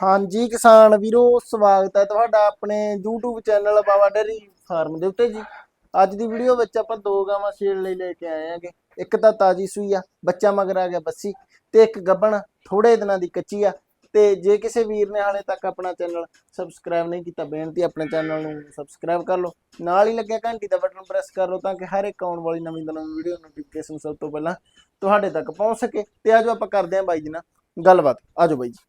ਹਾਂਜੀ ਕਿਸਾਨ ਵੀਰੋ, ਸਵਾਗਤ ਹੈ ਤੁਹਾਡਾ ਆਪਣੇ YouTube channel Baba dairy farm ਦੇ ਉੱਤੇ ਜੀ। ਅੱਜ ਦੀ ਵੀਡੀਓ ਵਿੱਚ ਆਪਾਂ ਦੋ ਗਾਵਾਂ ਸੇਲ ਲਈ ਲੈ ਕੇ ਆਏ ਆਂਗੇ ਇੱਕ ਤਾਂ ਤਾਜੀ ਸੂਈ ਆ, ਬੱਚਾ ਮਗਰ ਆ ਗਿਆ ਬੱਸੀ ਤੇ ਇੱਕ ਗੱਬਣ ਥੋੜੇ ਦਿਨਾਂ ਦੀ ਕੱਚੀ ਆ। ਤੇ ਜੇ ਕਿਸੇ ਵੀਰ ਨੇ ਹਾਲੇ ਤੱਕ ਆਪਣਾ ਚੈਨਲ ਸਬਸਕ੍ਰਾਈਬ ਨਹੀਂ ਕੀਤਾ, ਬੇਨਤੀ ਆਪਣੇ ਚੈਨਲ ਨੂੰ ਸਬਸਕ੍ਰਾਈਬ ਕਰ ਲਓ। ਨਾਲ ਹੀ ਲੱਗਿਆ ਘੰਟੀ ਦਾ ਬਟਨ ਪ੍ਰੈਸ ਕਰ ਲਓ ਤਾਂ ਕਿ ਹਰ ਇੱਕ ਆਉਣ ਵਾਲੀ ਨਵੀਂ ਤੋਂ ਨਵੀਂ ਵੀਡੀਓ ਨੋਟੀਫਿਕੇਸ਼ਨ ਸਭ ਤੋਂ ਪਹਿਲਾਂ ਤੁਹਾਡੇ ਤੱਕ ਪਹੁੰਚ ਸਕੇ। ਤੇ ਆਜੋ ਆਪਾਂ ਕਰਦੇ ਹਾਂ ਬਾਈ ਜੀ ਨਾਲ ਗੱਲਬਾਤ। ਆਜੋ ਬਾਈ ਜੀ।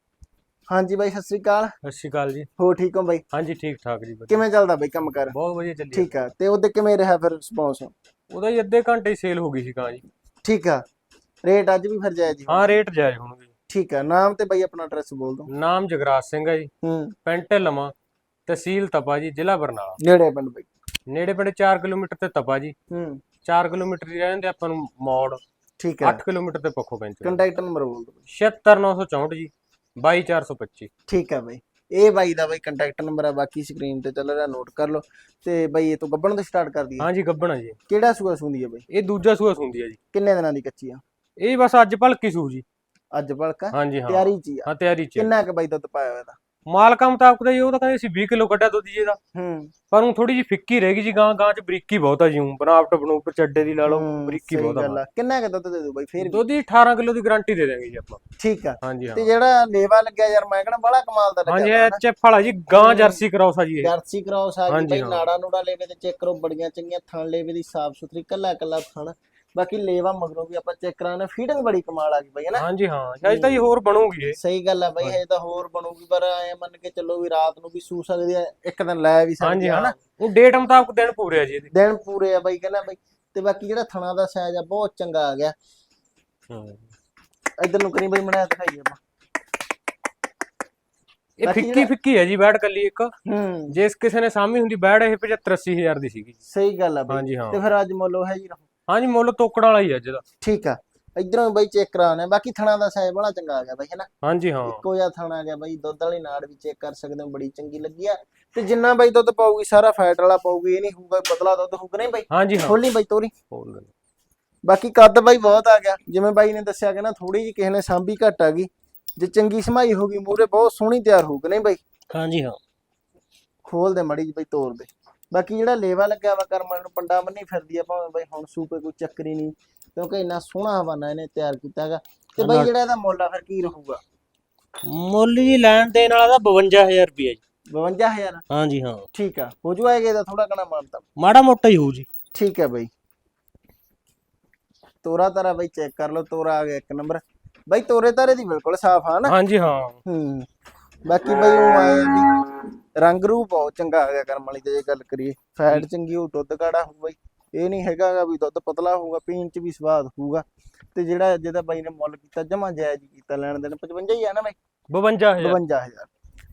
ਹਾਂਜੀ ਬਾਈ ਸਤਿ ਸ੍ਰੀ ਅਕਾਲ। ਸਤਿ ਸ਼੍ਰੀ ਅਕਾਲ ਜੀ। ਹੋ ਠੀਕ ਹੋ ਬਾਈ? ਹਾਂਜੀ ਠੀਕ ਠਾਕ ਜੀ ਵਧੀਆ। ਕਿਵੇਂ ਚੱਲਦਾ ਬਾਈ ਕੰਮ ਕਰ? ਬਹੁਤ ਵਧੀਆ ਚੱਲੀ ਠੀਕ ਆ। ਤੇ ਉਹਦੇ ਕਿਵੇਂ ਰਿਹਾ ਫਿਰ ਰਿਸਪੌਂਸ ਉਹਦਾ ਹੀ ਅੱਧੇ ਘੰਟੇ ਸੇਲ ਹੋ ਗਈ ਸੀ ਕਾਂ ਜੀ। ਠੀਕ ਆ। ਰੇਟ ਅੱਜ ਵੀ ਫਿਰ ਜਾਇਜ਼ ਜੀ ਹਾਂ ਰੇਟ ਜਾਇਜ਼ ਹੋਣਗੇ। ਠੀਕ ਆ। ਨਾਮ ਤੇ ਬਾਈ ਆਪਣਾ ਐਡਰੈਸ ਬੋਲ ਦੋ ਨਾਮ ਜਗਰਾਜ ਸਿੰਘ ਹੈ ਜੀ। ਹੂੰ। ਪਿੰਡ ਲਮਾ ਤਹਿਸੀਲ ਤਪਾ ਜੀ ਜ਼ਿਲ੍ਹਾ ਬਰਨਾਲਾ। ਨੇੜੇ ਪਿੰਡ ਬਾਈ। ਨੇੜੇ ਪਿੰਡ 4 ਕਿਲੋਮੀਟਰ ਤੇ ਤਪਾ ਜੀ। ਹੂੰ। 4 ਕਿਲੋਮੀਟਰ ਹੀ ਰਹਿੰਦੇ ਆਪਾਂ ਨੂੰ ਮੌੜ। ਠੀਕ ਆ। 8 ਕਿਲੋਮੀਟਰ ਤੇ ਪੱਖੋ ਪੈਂਚ ਕੰਟੈਕਟ ਨੰਬਰ ਬੋਲ ਦੋ 76964 ਜੀ। 22425 ਠੀਕ ਆ ਬਾਈ। ਇਹ ਬਾਈ ਦਾ ਬਾਈ ਕੰਟੈਕਟ ਨੰਬਰ ਆ ਬਾਕੀ ਸਕਰੀਨ ਤੇ ਚੱਲ ਰਿਹਾ ਨੋਟ ਕਰ ਲਓ। ਤੇ ਬਾਈ ਇਹ ਤੋਂ ਗੱਬਣ ਤੋਂ ਸਟਾਰਟ ਕਰ ਦਈਏ ਹਾਂਜੀ ਗੱਬਣਾ ਜੀ। ਕਿਹੜਾ ਸੂਆ ਸੁੰਦੀ ਆ ਬਾਈ? ਇਹ ਦੂਜਾ ਸੂਆ ਸੁੰਦੀ ਹੈ ਜੀ। ਕਿੰਨੇ ਦਿਨਾਂ ਦੀ ਕੱਚੀ ਆ? ਇਹ ਬਸ ਅੱਜ ਭਲਕੀ ਸੂ ਜੀ। ਅੱਜ ਭਲਕਾ? ਹਾਂਜੀ ਹਾਂ। ਤਿਆਰੀ ਚ ਹੀ ਆ। ਹਾਂ ਤਿਆਰੀ ਚ ਹੈ। ਕਿੰਨਾ ਕੁ ਬਾਈ ਦੁੱਧ ਪਾਇਆ ਹੋਇਆ ਦਾ ਮਾਲਕਾ ਮੁਤਾਬਕ ਤਾਂ ਜੀ ਉਹ ਤਾਂ ਕਹਿੰਦੇ ਸੀ 20 ਕਿਲੋ ਕੱਢਿਆ ਦੁੱਧ ਜੀ ਇਹਦਾ। ਹੂੰ। ਪਰ ਉਹ ਥੋੜੀ ਜਿਹੀ ਫਿੱਕੀ ਰਹਿ ਗਈ ਜੀ ਗਾਂ ਗਾਂ ਚ ਬਰੀਕੀ ਬਹੁਤ ਆ ਜੀ ਊਂ ਬਨਾਵਟ ਬਣੂਪ ਚੱਡੇ ਦੀ ਲਾ ਲਓ ਹੂੰ, ਬਰੀਕੀ ਸਹੀ ਬਹੁਤ ਗੱਲ ਆ। ਆ ਕਿੰਨਾ ਕੁ ਦੁੱਧ ਦੇ ਦੋ ਬਾਈ ਫੇਰ ਵੀ? ਦੁੱਧ ਦੀ 18 ਕਿਲੋ ਦੀ ਗਾਰੰਟੀ ਦੇ ਦਾਂਗੇ ਜੀ ਆਪਾਂ। ਠੀਕ ਆ। ਹਾਂਜੀ ਹਾਂ। ਤੇ ਜਿਹੜਾ ਲੇਵਾ ਲੱਗਿਆ ਯਾਰ ਮੈਂ ਕਹਿੰਦਾ ਬੜਾ ਕਮਾਲ ਦਾ ਹਾਂਜੀ ਲੱਗਿਆ ਚੈਫ ਵਾਲਾ ਜੀ ਗਾਂ ਜਰਸੀ ਕਰਾਉਸ ਆ ਜੀ ਇਹ। ਜਰਸੀ ਕ੍ਰਾਸ ਆ ਗਈ ਹਾਂਜੀ, ਬਈ ਹਾਂ। ਨਾੜਾ ਨੂੜਾ ਲੇਵੇ ਤੇ ਚੈੱਕ ਕਰੋ ਬੜੀਆਂ ਚੰਗੀਆਂ ਥਣ ਲੇਵੇ ਦੀ ਸਾਫ਼ ਸੁਥਰੀ ਕੱਲਾ ਕੱਲਾ ਥਣ ਬਾਕੀ ਲੇਵਾ ਮਗਰੋਂ ਵੀ ਆਪਾਂ ਚੈੱਕ ਕਰਾਣਾ ਫੀਡਿੰਗ ਬੜੀ ਕਮਾਲ ਆ ਗਈ ਬਈ ਹਨਾ ਹਾਂਜੀ ਹਾਂ ਸ਼ਾਇਦ ਤਾਂ ਜੀ ਹੋਰ ਬਣੂਗੀ ਇਹ। ਸਹੀ ਗੱਲ ਆ ਬਈ ਹਜੇ ਤਾਂ ਹੋਰ ਬਣੂਗੀ ਪਰ ਐ ਮੰਨ ਕੇ ਚੱਲੋ ਵੀ ਰਾਤ ਨੂੰ ਵੀ ਸੂ ਸਕਦੀ ਆ ਇੱਕ ਦਿਨ ਲੈ ਵੀ ਸਕਦੀ ਆ ਹਾਂ ਹਨਾ ਉਹ ਡੇਟ ਮੁਤਾਬਕ ਦਿਨ ਪੂਰੇ ਆ ਜੀ ਇਹਦੇ। ਦਿਨ ਪੂਰੇ ਆ ਬਈ ਕਹਿੰਦਾ ਬਈ ਤੇ ਬਾਕੀ ਜਿਹੜਾ ਥਣਾ ਦਾ ਸਾਈਜ਼ ਆ ਬਹੁਤ ਚੰਗਾ ਆ ਗਿਆ। ਇਧਰ ਨੂੰ ਕਰੀ ਬਈ ਮਣਾ ਦਿਖਾਈਏ ਆਪਾਂ। ਇਹ ਫਿੱਕੀ ਫਿੱਕੀ ਹੈ ਜੀ ਬੈੜ ਕੱਲੀ ਇੱਕ। ਹੂੰ। ਜੇ ਕਿਸੇ ਨੇ ਸਾਮੀ ਹੁੰਦੀ ਬੈੜ ਇਹ 75 80000 ਦੀ ਸੀਗੀ ਸਹੀ ਗੱਲ ਆ ਬਈ। ਹਾਂ। ਤੇ ਫਿਰ ਅੱਜ ਮੁੱਲ ਹੈ ਜੀ ਹਾਂਜੀ ਮੁੱਲ ਤੋਕੜ ਵਾਲਾ ਹੀ ਆ ਜਿਹਦਾ ਠੀਕ ਆ। ਇਧਰੋਂ ਬਈ ਚੈੱਕ ਕਰਾਉਣਾ ਬਾਕੀ ਥਣਾ ਦਾ ਸਾਈਜ਼ ਬੜਾ ਚੰਗਾ ਆ ਗਿਆ ਬਈ ਹਨਾ? ਹਾਂਜੀ ਹਾਂ। ਇੱਕੋ ਜਿਹਾ ਥਾਣਾ ਆ ਗਿਆ ਬਾਈ। ਦੁੱਧ ਵਾਲੀ ਨਾੜ ਵੀ ਚੈੱਕ ਕਰ ਸਕਦੇ ਹੋ ਬੜੀ ਚੰਗੀ ਲੱਗੀ ਆ। ਤੇ ਜਿੰਨਾ ਬਾਈ ਦੁੱਧ ਪਾਊਗੀ ਸਾਰਾ ਫੈਟ ਵਾਲਾ ਪਾਊਗੀ ਇਹ ਨਹੀਂ ਹੋਊਗਾ ਪਤਲਾ ਦੁੱਧ ਹੋਊਗਾ ਨਹੀਂ ਬਾਈ? ਹਾਂਜੀ ਹਾਂ। ਖੋਲੀ ਬਾਈ ਤੋਰੀ। ਬੋਲ ਦਿੰਦੇ। ਬਾਕੀ ਕੱਦ ਬਾਈ ਬਹੁਤ ਆ ਗਿਆ। ਜਿਵੇਂ ਬਾਈ ਨੇ ਦੱਸਿਆ ਕਿ ਨਾ ਥੋੜੀ ਜਿਹੀ ਕਿਸੇ ਨੇ ਸਾਂਭੀ ਘੱਟ ਆ ਗਈ। ਜੇ ਚੰਗੀ ਸਮਾਈ ਹੋਗੀ ਮੂਰੇ ਬਹੁਤ ਸੋਹਣੀ ਤਿਆਰ ਹੋਊਗੀ ਨਹੀਂ ਬਾਈ? ਹਾਂਜੀ ਹਾਂ। ਖੋਲ ਦੇ ਮੜੀ ਜਿਹੀ ਬਾਈ ਤੋੜ ਦੇ। ਬਾਕੀ ਜਿਹੜਾ ਲੇਵਾ ਲੱਗਿਆ ਵਾ ਕਰਮਾਂ ਨੂੰ ਪੰਡਾ ਬੰਨੀ ਫਿਰਦੀ ਆ ਭਾਵੇਂ ਬਾਈ ਹੁਣ ਸੂਪੇ ਕੋਈ ਚੱਕਰੀ ਨਹੀਂ ਕਿਉਂਕਿ ਇੰਨਾ ਸੋਹਣਾ ਹਵਾਨਾ ਇਹਨੇ ਤਿਆਰ ਕੀਤਾ ਹੈਗਾ। ਤੇ ਬਾਈ ਜਿਹੜਾ ਇਹਦਾ ਮੁੱਲ ਆ ਫਿਰ ਕੀ ਰਹੂਗਾ? ਮੁੱਲ ਜੀ ਲੈਣ ਦੇਣ ਵਾਲਾ ਤਾਂ 52000 ਰੁਪਏ ਜੀ। 52000 ਹਾਂਜੀ ਹਾਂ ਠੀਕ ਆ ਹੋ ਜੂਏਗਾ ਇਹਦਾ ਥੋੜਾ ਕਣਾ ਮਾਨਤਾ। ਮਾੜਾ ਮੋਟਾ ਹੀ ਹੋਊ ਜੀ। ਠੀਕ ਹੈ ਬਾਈ। ਤੋਰਾ ਤਾਰਾ ਬਾਈ ਚੈੱਕ ਕਰ ਲਓ ਤੋਰਾ ਆ ਗਿਆ ਇੱਕ ਨੰਬਰ। ਬਾਈ ਤੋਰੇ ਤਾਰੇ ਦੀ ਬਿਲਕੁਲ ਸਾਫ਼ ਆ ਨਾ? ਹਾਂਜੀ ਹਾਂ। ਹੂੰ। ਬਾਕੀ ਬਾਈ ਉਹ ਆਏ ਵੀ ਰੰਗ ਰੂਪ ਬਹੁਤ ਚੰਗਾ ਆ ਗਿਆ ਕਰਮ ਵਾਲੀ ਤੇ ਜੇ ਗੱਲ ਕਰੀਏ। ਫੈਟ ਚੰਗੀ ਹੋ ਦੁੱਧ ਕਾੜਾ ਹੋਊ ਬਾਈ। ਇਹ ਨਹੀਂ ਹੈਗਾਗਾ ਵੀ ਦੁੱਧ ਪਤਲਾ ਹੋਊਗਾ ਪੀਣ ਚ ਵੀ ਸਵਾਦ ਹੋਊਗਾ। ਤੇ ਜਿਹੜਾ ਜਿਹਦਾ ਬਾਈ ਨੇ ਮੁੱਲ ਕੀਤਾ ਜਮਾ ਜਾਇਜ਼ ਕੀਤਾ ਲੈਣ ਦੇਣ 55 ਹੀ ਆ ਨਾ ਬਾਈ? 52000 52000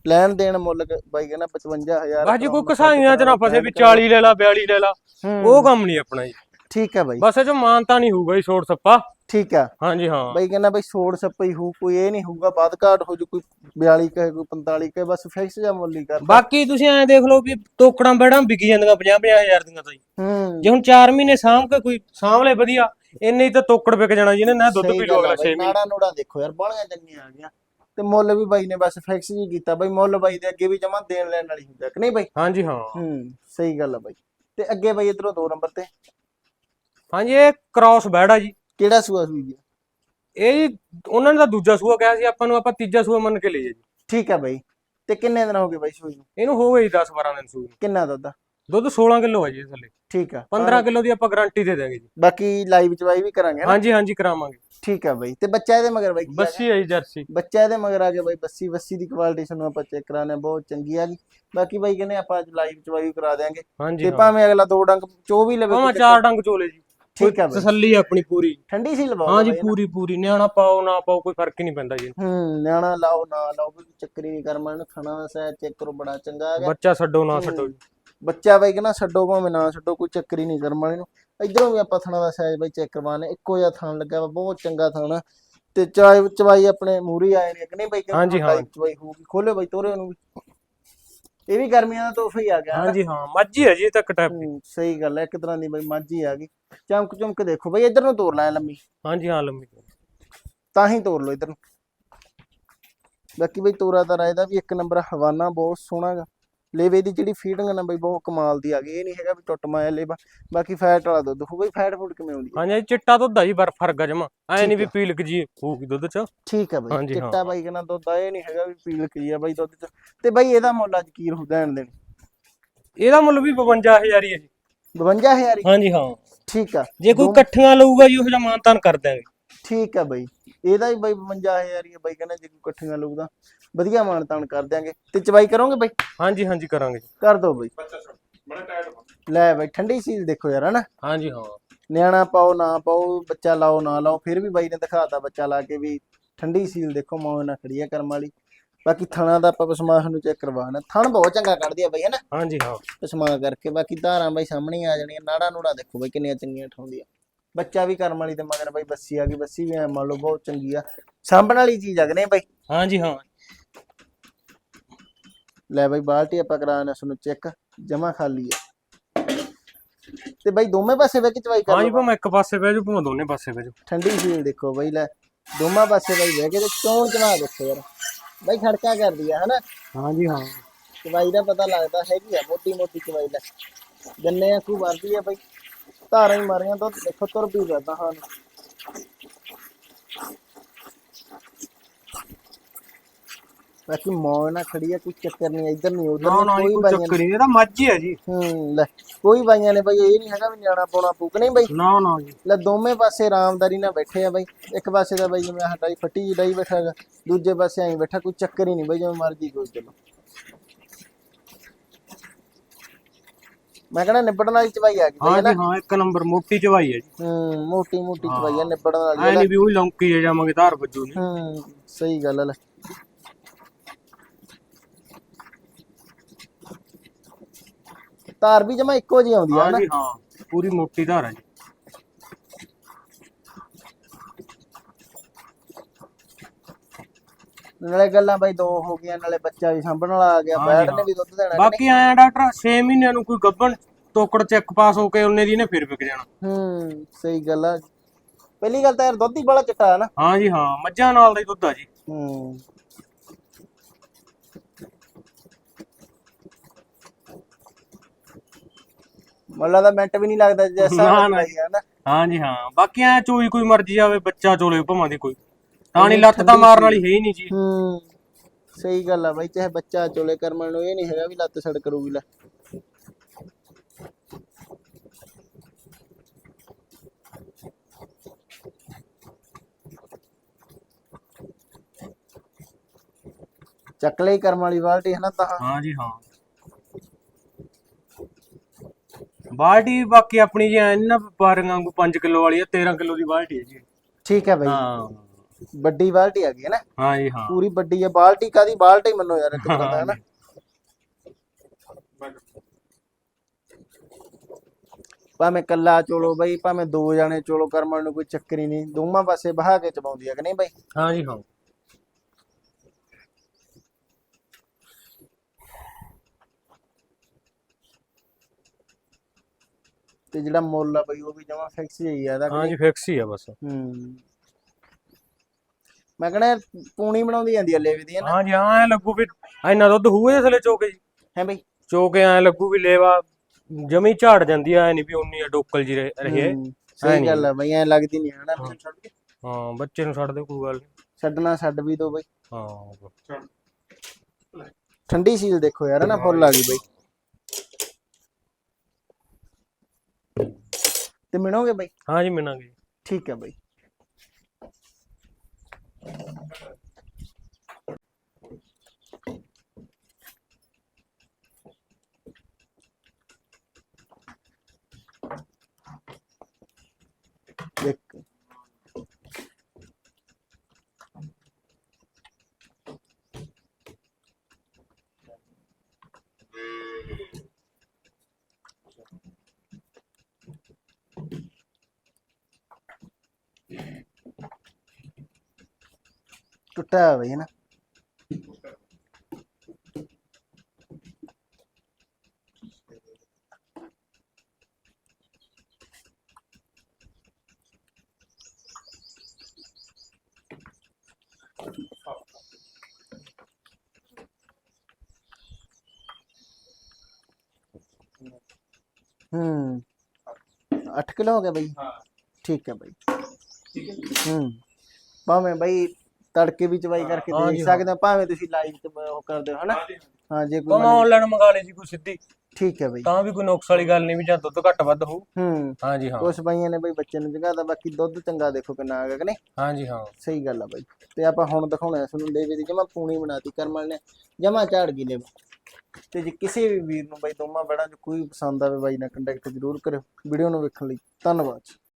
ਲੈਣ ਦੇਣ ਮੁੱਲ ਬਾਈ ਕਹਿੰਦਾ 55000 ਬਾਜੀ ਕੋਈ ਕਸਾਈਆਂ ਚ ਨਾ ਫਸੇ ਵੀ 40 ਲੈ ਲਾ 42 ਲੈ ਲਾ। ਉਹ ਉਹ ਕੰਮ ਨਹੀਂ ਆਪਣਾ ਜੀ। ਠੀਕ ਹੈ ਬਾਈ। ਬਸ ਇਹ ਚ ਮਾਨਤਾ ਨਹੀਂ ਹੋਊਗਾ ਜੀ ਛੋੜ ਸੱਪਾ। ਠੀਕ ਆ। ਹਾਂਜੀ ਹਾਂ। ਬਾਈ ਕਹਿੰਦਾ ਬਈ ਸੋੜ ਸੱਪਈ ਹੋ ਕੋਈ ਇਹ ਨਹੀਂ ਹੋਊਗਾ ਵੱਧ ਘਾਟ ਹੋ ਜੂ ਕੋਈ 42 ਕਹੇ ਕੋਈ 45 ਕਹੇ ਬਸ ਫਿਕਸ ਜਾਂ ਮੁੱਲ ਹੀ ਕਰ ਬਾਕੀ ਤੁਸੀਂ ਐਂ ਦੇਖ ਲਓ ਵੀ ਤੋਕੜਾਂ ਬੈੜਾਂ ਵਿਕੀ ਜਾਂਦੀਆਂ 50 50000 ਦੀਆਂ ਤਾਂ ਜੀ। ਹੂੰ। ਜੇ ਹੁਣ 4 ਮਹੀਨੇ ਸਾਂਭ ਕੇ ਕੋਈ ਸਾਂਭ ਲੈ ਵਧੀਆ ਇੰਨੇ ਹੀ ਤਾਂ ਤੋਕੜ ਵਿਕ ਜਾਣਾ ਜਿਹਨੇ ਨਾ ਦੁੱਧ ਪੀ ਲਓ ਅਗਲਾ ਬਾਈ, 6 ਮਹੀਨੇ। ਨਾੜਾਂ ਨੂੜਾਂ ਦੇਖੋ ਯਾਰ ਬਾਹਲੀਆਂ ਚੰਗੀਆਂ ਆ ਗਈਆਂ। ਤੇ ਮੁੱਲ ਵੀ ਬਾਈ ਨੇ ਬਸ ਫਿਕਸ ਜੀ ਕੀਤਾ ਬਾਈ ਮੁੱਲ ਬਾਈ ਦੇ ਅੱਗੇ ਵੀ ਜਮਾ ਦੇਣ ਲੈਣ ਵਾਲੀ ਹੁੰਦਾ ਕਿ ਨਹੀਂ ਬਾਈ? ਹਾਂਜੀ ਹਾਂ। ਹੂੰ ਸਹੀ ਗੱਲ ਆ ਬਾਈ। ਤੇ ਅੱਗੇ ਬਾਈ ਇਧਰੋਂ ਦੋ ਨੰਬਰ ਤੇ। ਹਾਂਜੀ ਇਹ ਕ੍ਰਾਸ ਬੈੜ ਆ ਜੀ। ਕਿਹੜਾ ਸੂਆ ਸੂਈ ਗਿਆ ਇਹ ਜੀ ਉਹਨਾਂ ਨੇ ਤਾਂ ਦੂਜਾ ਸੂਆ ਕਿਹਾ ਸੀ ਆਪਾਂ ਨੂੰ ਆਪਾਂ ਤੀਜਾ ਸੂਆ ਮੰਨ ਕੇ ਲਈਏ ਜੀ। ਠੀਕ ਆ ਬਾਈ। ਤੇ ਕਿੰਨੇ ਦਿਨ ਹੋ ਗਏ ਬਾਈ ਸੂਈ ਨੂੰ? ਇਹਨੂੰ ਹੋ ਗਏ ਜੀ 10 12 ਦਿਨ ਸੂਈ ਨੂੰ। ਕਿੰਨਾ ਦੁੱਧ ਆ? ਦੁੱਧ 16 ਕਿਲੋ ਹੈ ਜੀ ਇਹ ਥੱਲੇ। ਠੀਕ ਆ। 15 ਕਿਲੋ ਦੀ ਆਪਾਂ ਗਾਰੰਟੀ ਦੇ ਦਾਂਗੇ ਜੀ। ਬਾਕੀ ਲਾਈਵ ਚਵਾਈ ਵੀ ਕਰਾਂਗੇ ਨਾ? ਹਾਂਜੀ ਹਾਂਜੀ ਕਰਾਵਾਂਗੇ। ਠੀਕ ਆ ਬਾਈ। ਤੇ ਬੱਚਾ ਇਹਦੇ ਮਗਰ ਬਾਈ ਆ? ਬੱਸੀ ਹੈ ਜੀ ਜਰਸੀ। ਬੱਚਾ ਇਹਦੇ ਮਗਰ ਆ ਗਿਆ ਬਾਈ ਬੱਸੀ ਬੱਸੀ ਦੀ ਕੁਆਲਿਟੀ ਸਾਨੂੰ ਆਪਾਂ ਚੈੱਕ ਕਰਾਣੇ ਬਹੁਤ ਚੰਗੀ ਆ ਗਈ। ਬਾਕੀ ਬਾਈ ਕਹਿੰਦੇ ਆਪਾਂ ਅੱਜ ਲਾਈਵ ਚਵਾਈ ਕਰਾ ਦੇਾਂਗੇ ਹਾਂਜੀ ਤੇ ਭਾਵੇਂ ਅਗਲਾ ਦੋ ਡੰਗ ਚੋ ਵੀ ਲਵੇ ਭਾਵੇਂ ਚਾਰ ਡੰਗ ਚੋਲੇ ਜੀ। ਠੀਕ ਆ ਬਾਈ। ਤਸੱਲੀ ਆਪਣੀ ਪੂਰੀ। ਠੰਡੀ ਸੀ ਲਵਾਓ ਬਾਈ ਨਾ। ਪੂਰੀ ਪੂਰੀ। ਨਿਆਣਾ ਪਾਓ ਨਾ ਪਾਓ ਕੋਈ ਫ਼ਰਕ ਹੀ ਨਹੀਂ ਪੈਂਦਾ ਜੀ। ਹੂੰ ਨਿਆਣਾ ਲਾਓ ਨਾ ਲਾਓ ਕੋਈ ਚੱਕਰੀ ਨਹੀਂ ਕਰਮਾ ਇਹਨੂੰ ਖਾਣਾ ਸਾਇਦ ਚੈੱਕ ਕਰੋ ਬੜਾ ਚੰਗਾ ਗਿਆ ਬੱਚਾ ਛੱਡੋ ਨਾ ਛੱਡੋ ਜੀ। ਬੱਚਾ ਬਾਈ ਕਹਿੰਦਾ ਛੱਡੋ ਭਾਵੇਂ ਨਾ ਛੱਡੋ ਕੋਈ ਚੱਕਰੀ ਨਹੀਂ ਕਰਮਾ ਇਹਨੂੰ ਇਧਰੋਂ ਵੀ ਆਪਾਂ ਥਣਾ ਦਾ ਸਾਇਜ਼ ਬਾਈ ਚੈੱਕ ਕਰਵਾਣੇ ਇੱਕੋ ਜਿਹਾ ਥਣ ਲੱਗਾ ਵਾ ਬਹੁਤ ਚੰਗਾ ਥਣ ਤੇ ਚਾਈ ਚਵਾਈ ਆਪਣੇ ਮੂਰੀ ਆਏ ਨੇ ਕਿ ਨਹੀਂ ਬਾਈ ਹਾਂਜੀ, ਹਾਂ। ਚਵਾਈ ਹੋਊਗੀ ਖੋਲਿਓ ਬਾਈ ਤੋਰੇ ਉਹਨੂੰ ਵੀ। ਇਹ ਵੀ ਗਰਮੀਆਂ ਦਾ ਤੋਹਫਾ ਹੀ ਆ ਗਿਆ? ਹਾਂਜੀ ਹਾਂ ਮੱਝੀ ਹੈ ਜੀ ਇਹ ਤੱਕ ਟੈਪ ਹੂੰ, ਸਹੀ ਗੱਲ ਹੈ ਇੱਕ ਤਰ੍ਹਾਂ ਦੀ ਬਈ ਮਾਝੀ ਆ ਗਈ। ਚਮਕ ਚਮਕ ਦੇਖੋ ਬਈ ਇਧਰ ਨੂੰ ਤੋਰ ਲੈ ਲੰਮੀ। ਹਾਂਜੀ ਹਾਂ ਲੰਮੀ ਤਾਂ ਹੀ ਤੋਰ ਲਓ ਇਧਰ ਨੂੰ। ਬਾਕੀ ਬਈ ਤੋਰਾ ਤਾਰਾ ਇਹਦਾ ਵੀ ਇੱਕ ਨੰਬਰ ਹਵਾਨਾ ਬਹੁਤ ਸੋਹਣਾ ਗਾ। ਲੇਵੇ ਦੀ ਜਿਹੜੀ ਫੀਡਿੰਗ ਨਾ ਬਈ ਬਹੁਤ ਕਮਾਲ ਦੀ ਆ ਗਈ ਇਹ ਨਹੀਂ ਹੈਗਾ ਵੀ ਟੁੱਟ ਮਾਇਆ ਲੇਵਾ ਬਾਕੀ ਫੈਟ ਵਾਲਾ ਦੁੱਧ ਹੋ ਬਈ ਫੈਟ ਫੂਡ ਕਿਵੇਂ ਆਉਂਦੀ ਹਾਂਜੀ ਚਿੱਟਾ ਦੁੱਧ ਆ ਜੀ ਬਰ ਫ਼ਰਕ ਜਮਾ ਐ ਨਹੀਂ ਵੀ ਪੀਲਕ ਜੀ ਹੋਊਗੀ ਦੁੱਧ ਚ। ਠੀਕ ਆ ਬਈ। ਚਿੱਟਾ ਬਾਈ ਕਹਿੰਦਾ ਦੁੱਧ ਆ ਇਹ ਨਹੀਂ ਹੈਗਾ ਵੀ ਪੀਲ ਕੀ ਆ ਬਾਈ ਦੁੱਧ ਚ ਤੇ ਬਾਈ ਇਹਦਾ ਮੁੱਲ ਅੱਜ ਕੀ ਰਹੂ ਦੇਣ ਦੇਣ? ਇਹਦਾ ਮੁੱਲ ਵੀ 52000 ਹੀ ਹੈ ਜੀ। 52000 ਹੀ? ਹਾਂਜੀ ਹਾਂ। ਠੀਕ ਆ। ਜੇ ਕੋਈ ਇਕੱਠੀਆਂ ਲਊਗਾ ਜੀ ਉਹ ਜਿਹਾ ਮਾਨਤਾਨ ਕਰ ਦਿਆਂਗੇ। ਠੀਕ ਆ ਬਾਈ। ਇਹਦਾ ਹੀ ਬਾਈ 55000 ਹੀ ਆ ਬਾਈ ਕਹਿੰਦਾ ਜੇ ਕੋਈ ਇਕੱਠੀਆਂ ਲਊਗਾ। ਵਧੀਆ ਮਾਨ ਤਾਨ ਕਰ ਦਿਆਂਗੇ। ਤੇ ਚਵਾਈ ਕਰੋਗੇ ਬਾਈ? ਹਾਂਜੀ ਹਾਂਜੀ ਕਰਾਂਗੇ ਕਰ ਦੋ ਬਾਈ। ਲੈ ਬਾਈ ਠੰਡੀ ਸੀਲ ਦੇਖੋ ਯਾਰ ਹਨਾ? ਹਾਂਜੀ ਹਾਂ। ਨਿਆਣਾ ਪਾਓ ਨਾ ਪਾਓ ਬੱਚਾ ਲਾਓ ਨਾ ਲਾਓ ਫਿਰ ਵੀ ਬਾਈ ਨੇ ਦਿਖਾਤਾ ਬੱਚਾ ਲਾ ਕੇ ਵੀ ਠੰਡੀ ਸੀਲ ਦੇਖੋ ਮੌਜ ਨਾਲ ਖੜੀ ਆ ਕਰਮ ਵਾਲੀ। ਬਾਕੀ ਥਣਾ ਦਾ ਆਪਾਂ ਪਸਮਾਹ ਨੂੰ ਚੈੱਕ ਕਰਵਾਣਾ ਥਣ ਬਹੁਤ ਚੰਗਾ ਕੱਢਦੀ ਆ ਬਾਈ ਹਨਾ? ਹਾਂਜੀ ਹਾਂ। ਪਸਮਾਹ ਕਰਕੇ। ਬਾਕੀ ਧਾਰਾਂ ਬਾਈ ਸਾਹਮਣੇ ਹੀ ਆ ਜਾਣੀਆਂ। ਨਾੜਾ ਨੂੜਾ ਦੇਖੋ ਬਾਈ ਕਿੰਨੀਆਂ ਚੰਗੀਆਂ ਠਾਉਂਦੀ ਆ। ਬੱਚਾ ਵੀ ਕਰਮ ਵਾਲੀ ਤੇ ਮਗਰ ਬਾਈ ਬੱਸੀ ਆ ਗਈ ਬੱਸੀ ਵੀ ਐ ਮੰਨ ਲਓ ਬਹੁਤ ਚੰਗੀ ਆ। ਸਾਂਭਣ ਵਾਲੀ ਚੀਜ਼ ਨਹੀਂ ਬਾਈ? ਹਾਂਜੀ ਹਾਂ। ਲੈ ਬਾਈ ਬਾਲਟੀ ਆਪਾਂ ਕਰਾਣਾ ਸਾਨੂੰ ਚੈੱਕ ਜਮਾ ਖਾਲੀ ਆ। ਤੇ ਬਾਈ ਦੋਵੇਂ ਪਾਸੇ ਵੇ ਚਵਾਈ ਕਰ ਹਾਂਜੀ ਲਓ। ਭਾਵੇਂ ਇੱਕ ਪਾਸੇ ਬਹਿ ਜਾਓ ਭਾਵੇਂ ਦੋਨੇ ਪਾਸੇ ਬਹਿ ਜਾਓ। ਠੰਡੀ ਫੀਲ ਦੇਖੋ ਬਾਈ ਲੈ। ਦੋਵਾਂ ਪਾਸੇ ਬਾਈ ਬਹਿ ਕੇ ਤੇ ਚੋਣ ਚਵਾ ਦੇਖੋ ਯਾਰ। ਬਾਈ ਖੜਕਾ ਕਰਦੀ ਆ ਹਨਾ? ਹਾਂਜੀ ਹਾਂ। ਚਵਾਈ ਦਾ ਪਤਾ ਲੱਗਦਾ ਹੈਗੀ ਆ ਮੋਟੀ ਮੋਟੀ ਚਵਾਈ ਲੈ ਗੰਨੇ ਆਖੂ ਵਰਦੀ ਆ ਬਾਈ। ਧਾਰਾਂ ਹੀ ਮਾਰੀਆਂ ਤਾਂ ਦੇਖੋ ਤੁਰ ਵੀ ਕਰਦਾ ਹਾਂ ਬਾਕੀ ਮੌਜ ਨਾਲ ਖੜੀ ਆ ਕੋਈ ਚੱਕਰ ਨਹੀਂ ਇੱਧਰ ਨਹੀਂ ਉਧਰ ਨਾ ਨਾ ਨਹੀਂ ਜੀ ਕੋਈ ਕੋਈ ਬਾਈਆਂ ਚੱਕਰ ਨਹੀਂ ਇਹਦਾ ਮੱਝ ਹੀ ਹੈ ਜੀ। ਹੂੰ ਲੈ ਕੋਈ ਬਾਈਆਂ ਨੇ ਬਾਈ ਇਹ ਨਹੀਂ ਹੈਗਾ ਵੀ ਨਿਆਣਾ ਪਾਉਣਾ ਪੂਕ ਨਹੀਂ ਬਾਈ? ਨਾ ਨਾ ਜੀ। ਲੈ ਦੋਵੇਂ ਪਾਸੇ ਆਰਾਮਦਾਰੀ ਨਾਲ ਬੈਠੇ ਆ ਬਾਈ। ਇੱਕ ਪਾਸੇ ਦਾ ਬਾਈ ਜਿਵੇਂ ਹਟਾਈ ਫੱਟੀ ਜੀ ਡਾਈ ਬੈਠਾ ਹੈਗਾ ਦੂਜੇ ਪਾਸੇ ਐਂ ਬੈਠਾ ਕੋਈ ਚੱਕਰ ਹੀ ਨਹੀਂ ਬਾਈ ਜਿਵੇਂ ਮਰਜ਼ੀ ਕੋਈ ਚਲੋ। ਮੈਂ ਕਹਿੰਦਾ ਨਿਬੜਨ ਵਾਲੀ ਚਵਾਈ ਆ ਗਈ ਬਾਈ ਹਾਂਜੀ ਹਾਂ ਇੱਕ ਨੰਬਰ ਮੋਟੀ ਚਵਾਈ ਹੈ ਜੀ। ਹੂੰ ਮੋਟੀ ਮੋਟੀ ਚਵਾਈ ਆ ਨਿਬੜਨ ਵਾਲੀ ਐ। ਨਹੀਂ ਵੀ ਉਹੀ ਲੌਂਕੀ ਜੇ ਜਾਵਾਂਗੇ ਧਾਰ ਵੱਜੂ ਨਹੀਂ ਹੂੰ ਸਹੀ ਗੱਲ ਲੈ। ਤਾਰ ਵੀ ਜਮਾ ਇੱਕੋ ਜਿਹੀ ਆਉਂਦੀ ਆ ਨਾ ਹਾਂਜੀ ਹਾਂ ਪੂਰੀ ਮੋਟੀ ਧਾਰ ਹੈ ਜੀ। ਨਾਲੇ ਗੱਲਾਂ ਬਾਈ ਦੋ ਹੋ ਗਈਆਂ ਨਾਲੇ ਬੱਚਾ ਵੀ ਸਾਂਭਣ ਵਾਲਾ ਆ ਗਿਆ ਬੈਠ ਨੇ ਹਾਂ। ਵੀ ਦੁੱਧ ਦੇਣਾ ਕਿ ਬਾਕੀ ਐ ਡਾਕਟਰ 6 ਮਹੀਨਿਆਂ ਨੂੰ ਕੋਈ ਗੱਭਣ ਤੋਕੜ ਚੈੱਕ ਪਾਸ ਹੋ ਕੇ ਉਹਨੇ ਦੀ ਨੇ ਫਿਰ ਵਿਕ ਜਾਣਾ। ਹੂੰ ਸਹੀ ਗੱਲ ਆ। ਪਹਿਲੀ ਗੱਲ ਤਾਂ ਯਾਰ ਦੁੱਧ ਹੀ ਬੜਾ ਚਿੱਟਾ ਆ ਨਾ। ਹਾਂਜੀ ਹਾਂ ਮੱਝਾਂ ਨਾਲ ਦਾ ਹੀ ਦੁੱਧ ਆ ਜੀ। ਹੂੰ। ਮੱਲਾ ਦਾ ਮਿੰਟ ਵੀ ਨਹੀਂ ਲੱਗਦਾ ਜੈਸਾ ਨਾ, ਨਾ। ਭਾਈ ਹੈ ਨਾ। ਹਾਂਜੀ ਹਾਂ ਬਾਕੀ ਐ ਚੋਈ ਕੋਈ ਮਰਜ਼ੀ ਆਵੇ ਬੱਚਾ ਚੋਲੇ ਭਾਵਾਂ ਦੀ ਕੋਈ। ਇੰਨੀ ਲੱਤ ਤਾਂ ਮਾਰਨ ਵਾਲੀ ਹੈ ਹੀ ਨਹੀਂ ਜੀ। ਹੂੰ ਸਹੀ ਗੱਲ ਆ ਬਾਈ ਚਾਹੇ ਬੱਚਾ ਚੋਲੇ ਕਰਮਣ ਨੂੰ ਇਹ ਨਹੀਂ ਹੈਗਾ ਵੀ ਲੱਤ ਸੜ ਕਰੂਗੀ ਲੈ। ਚੱਕ ਲਈ ਕਰਮ ਵਾਲੀ ਬਾਲਟੀ ਹੈ ਨਾ ਤਾਂ ਹਾਂਜੀ ਹਾਂ। ਬਾਲਟੀ ਬਾਕੀ ਆਪਣੀ ਜੀ ਐ ਨੀ ਵਪਾਰੀਆਂ ਵਾਂਗੂ 5 ਕਿਲੋ ਵਾਲੀ ਆ 13 ਕਿਲੋ ਦੀ ਬਾਲਟੀ ਹੈ ਜੀ। ਠੀਕ ਹੈ ਬਾਈ। ਹਾਂ। ਵੱਡੀ ਬਾਲਟੀ ਆ ਗਈ ਹੈ ਨਾ? ਹਾਂਜੀ ਹਾਂ। ਪੂਰੀ ਵੱਡੀ ਹੈ। ਬਾਲਟੀ ਕਾਦੀ ਬਾਲਟੀ ਮੰਨੋ ਯਾਰ ਇੱਕ ਤਰ੍ਹਾਂ ਦਾ ਹੈ ਨਾ। ਭਾਵੇਂ ਕੱਲਾ ਚੋਲੋ ਬਾਈ ਭਾਵੇਂ ਦੋ ਜਾਣੇ ਚੋਲੋ ਕਰਮਣ ਨੂੰ ਕੋਈ ਚੱਕਰ ਹੀ ਨਹੀਂ। ਦੋਵਾਂ ਪਾਸੇ ਬਹਾ ਕੇ ਚਬਾਉਂਦੀ ਆ ਕਿ ਨਹੀਂ ਬਾਈ? ਹਾਂਜੀ ਹਾਂ। ਤੇ ਜਿਹੜਾ ਮੁੱਲ ਆ ਬਾਈ ਉਹ ਵੀ ਜਮਾ ਫਿਕਸ ਹੀ ਆ ਇਹਦਾ ਕਿ ਹਾਂਜੀ ਫਿਕਸ ਹੀ ਆ ਬਸ। ਹੂੰ। ਮੈਂ ਕਹਿੰਦਾ ਯਾਰ ਪੂਣੀ ਬਣਾਉਂਦੀ ਜਾਂਦੀ ਆ ਲੇਵੇ ਦੀ ਹੈ ਨਾ? ਹਾਂ ਐ ਲੱਗੂ ਵੀ ਇੰਨਾ ਦੁੱਧ ਹੋਊਗਾ ਥਲੇ ਚੋਕੇ। ਜੀ ਹੈ ਬਾਈ? ਚੋਕੇ ਐ ਲੱਗੂ ਵੀ ਲੇਵਾ ਜਮੀ ਝਾੜ ਜਾਂਦੀ ਐ ਨਹੀਂ ਵੀ ਉਨੀ ਡੋਕਲ ਜੀ ਰਹੇ ਹੂੰ, ਸਹੀ ਗੱਲ ਆ ਬਾਈ ਐ ਲੱਗਦੀ ਨਹੀਂ ਹਨਾ ਹਾਂ। ਬੱਚੇ ਨੂੰ ਛੱਡ ਦੇ ਕੋਈ ਗੱਲ ਛੱਡਣਾ ਛੱਡ ਵੀ ਦੋ ਬਾਈ। ਹਾਂ। ਠੰਡੀ ਸੀਲ ਦੇਖੋ ਯਾਰ ਨਾ ਫੁੱਲ ਆ ਗਈ ਬਾਈ। ਤੇ ਮਿਣੋਗੇ ਬਾਈ? ਹਾਂਜੀ ਮਿਲਾਂਗੇ ਠੀਕ ਹੈ ਬਾਈ। ਟੁੱਟਾ ਹੋਇਆ ਬਈ ਹੈ ਨਾ हम्म आठ किलो हो गया भाई हाँ ठीक है भाई ਹੈ। ਭਾਵੇਂ ਬਾਈ ਤੜਕੇ ਵੀ ਚਵਾਈ ਕਰਕੇ ਹਾਂ ਦੇਖ ਜੀ, ਹਾਂ। ਸਕਦੇ ਹੋ ਭਾਵੇਂ ਤੁਸੀਂ ਲਾਈਵ ਤੇ ਉਹ ਕਰਦੇ ਹੋ ਹਨਾ? ਹਾਂ ਜੇ ਕੋਈ ਮੰਨ- ਆਨਲਾਈਨ ਮੰਗਾ ਲਈ ਜੀ ਕੋਈ ਸਿੱਧੀ। ਠੀਕ ਹੈ ਬਾਈ। ਤਾਂ ਵੀ ਕੋਈ ਨੁਕਸ ਵਾਲੀ ਗੱਲ ਨਹੀਂ ਵੀ ਜਾਂ ਦੁੱਧ ਘੱਟ ਵੱਧ ਹੋਊ। ਹੂੰ। ਹਾਂਜੀ ਹਾਂ। ਕੁਛ ਬਾਈਆਂ ਨੇ ਬਾਈ ਬੱਚੇ ਨੂੰ ਜਗਾਦਾ ਬਾਕੀ ਦੁੱਧ ਚੰਗਾ ਦੇਖੋ ਕਿੰਨਾ ਆ ਗਿਆ ਕਿ ਨਹੀਂ? ਹਾਂਜੀ ਹਾਂ। ਸਹੀ ਗੱਲ ਆ ਬਾਈ। ਤੇ ਆਪਾਂ ਹੁਣ ਦਿਖਾਉਣਾ ਤੁਹਾਨੂੰ ਦੇਵੇ ਦੀ ਜਮਾ ਪੂਣੀ ਬਣਾਤੀ ਕਰਮਲ ਨੇ। ਜਮਾ ਝਾੜ ਗਈ ਲੈ ਤੇ ਜੇ ਕਿਸੇ ਵੀ ਵੀਰ ਨੂੰ ਬਾਈ ਦੋਵਾਂ ਬੜਾਂ ਚ ਕੋਈ ਪਸੰਦ ਆਵੇ ਬਾਈ ਨਾਲ ਕੰਟੈਕਟ ਜ਼ਰੂਰ ਕਰਿਓ। ਵੀਡੀਓ ਨੂੰ ਵੇਖਣ ਲਈ ਧੰਨਵਾਦ।